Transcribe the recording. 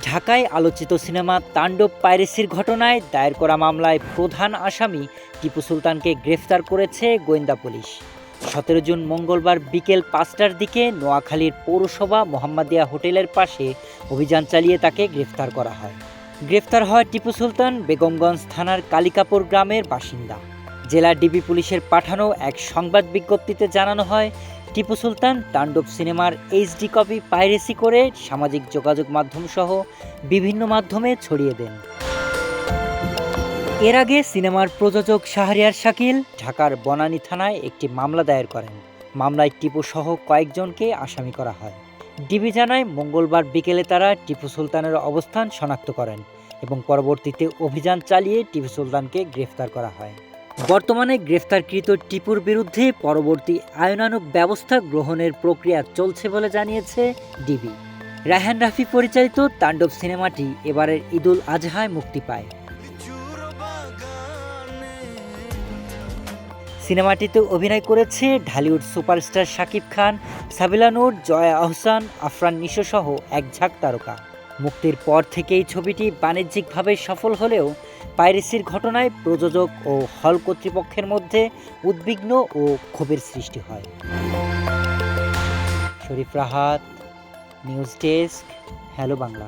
ঢাকায় আলোচিত সিনেমা তাণ্ডব পাইরেসির ঘটনায় দায়ের করা মামলায় প্রধান আসামি টিপু সুলতানকে গ্রেফতার করেছে গোয়েন্দা পুলিশ। সতেরো জুন মঙ্গলবার বিকেল পাঁচটার দিকে নোয়াখালীর পৌরসভা মোহাম্মদিয়া হোটেলের পাশে অভিযান চালিয়ে তাকে গ্রেফতার করা হয়। গ্রেফতার হয় টিপু সুলতান বেগমগঞ্জ থানার কালিকাপুর গ্রামের বাসিন্দা। জেলা ডিবি পুলিশের পাঠানো এক সংবাদ বিজ্ঞপ্তিতে জানানো হয় টিপু সুলতান তাণ্ডব সিনেমার এইচডি কপি পাইরেসি করে সামাজিক যোগাযোগ মাধ্যম সহ বিভিন্ন মাধ্যমে ছড়িয়ে দেন। এর আগে সিনেমার প্রযোজক শাহরিয়ার শাকিল ঢাকার বনানী থানায় একটি মামলা দায়ের করেন। মামলায় টিপু সহ কয়েকজনকে আসামি করা হয়। ডিবি জানায়, মঙ্গলবার বিকেলে তারা টিপু সুলতানের অবস্থান শনাক্ত করেন এবং পরবর্তীতে অভিযান চালিয়ে টিপু সুলতানকে গ্রেফতার করা হয়। বর্তমানে গ্রেফতারকৃত টিপুর বিরুদ্ধে পরবর্তী আইনানুগ ব্যবস্থা গ্রহণের প্রক্রিয়া চলছে বলে জানিয়েছে ডিবি। রায়হান রাফি পরিচালিত তাণ্ডব সিনেমাটি এবারের ঈদুল আজহায় মুক্তি পায়। সিনেমাটিতে অভিনয় করেছে ঢালিউড সুপারস্টার শাকিব খান, সাবিলা নূর, জয়া আহসান, আফরান নিশো সহ এক ঝাঁক তারকা। মুক্তির পর থেকেই ছবিটি বাণিজ্যিকভাবে সফল হলেও পাইরেসির ঘটনায় প্রযোজক ও হল কর্তৃপক্ষের মধ্যে উদ্বিগ্ন ও ক্ষোভের সৃষ্টি হয়। Sharif Rahat, news desk, hello Bangla.